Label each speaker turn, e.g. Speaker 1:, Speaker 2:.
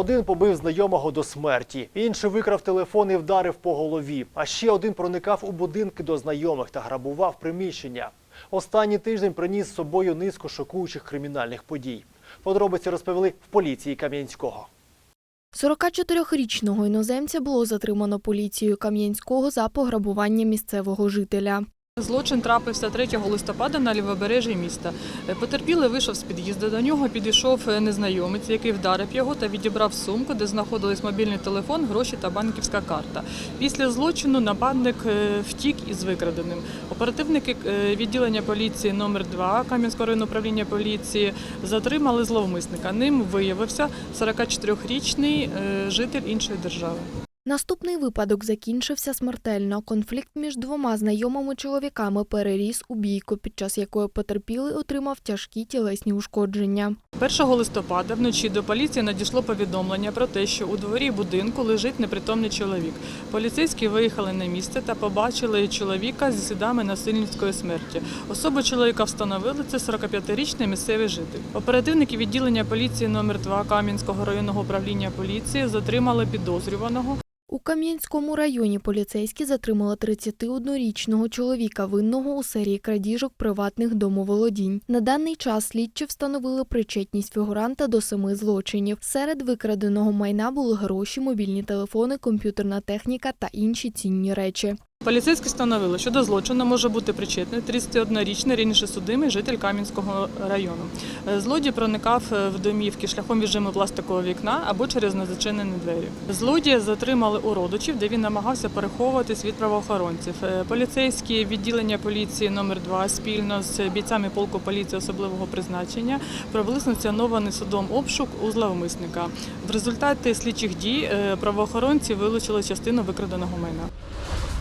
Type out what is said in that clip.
Speaker 1: Один побив знайомого до смерті, інший викрав телефон і вдарив по голові. А ще один проникав у будинки до знайомих та грабував приміщення. Останній тиждень приніс з собою низку шокуючих кримінальних подій. Подробиці розповіли в поліції Кам'янського.
Speaker 2: 44-річного іноземця було затримано поліцією Кам'янського за пограбування місцевого жителя.
Speaker 3: Злочин трапився 3 листопада на лівобережжі міста. Е, Потерпілий вийшов з під'їзду. До нього підійшов е, незнайомець, який вдарив його та відібрав сумку, де знаходились мобільний телефон, гроші та банківська карта. Після злочину нападник е, втік із викраденим. Оперативники відділення поліції номер 2 Кам'янського районного управління поліції затримали зловмисника. Ним виявився 44-річний е, житель іншої держави.
Speaker 2: Наступний випадок закінчився смертельно. Конфлікт між двома знайомими чоловіками переріс у бійку, під час якої потерпілий отримав тяжкі тілесні ушкодження.
Speaker 3: 1 листопада вночі до поліції надійшло повідомлення про те, що у дворі будинку лежить непритомний чоловік. Поліцейські виїхали на місце та побачили чоловіка зі слідами насильницької смерті. Особу чоловіка встановили це 45-річний місцевий житель. Оперативники відділення поліції номер 2 Кам'янського районного управління поліції затримали підозрюваного.
Speaker 2: У Кам'янському районі поліцейські затримали 31-річного чоловіка, винного у серії крадіжок приватних домоволодінь. На даний час слідчі встановили причетність фігуранта до семи злочинів. Серед викраденого майна були гроші, мобільні телефони, комп'ютерна техніка та інші цінні речі.
Speaker 3: Поліцейські встановили, що до злочину може бути причетний 31-річний раніше судимий житель Кам'янського району. Е, Злодій проникав е, в домівки шляхом віджиму пластикового вікна або через незачинені двері. Злодія затримали у родичів, де він намагався переховуватись від правоохоронців. Е, Поліцейські відділення поліції номер 2 спільно з бійцями полку поліції особливого призначення провели санкціонований судом обшук у зловмисника. В результаті слідчих дій правоохоронці вилучили частину викраденого майна.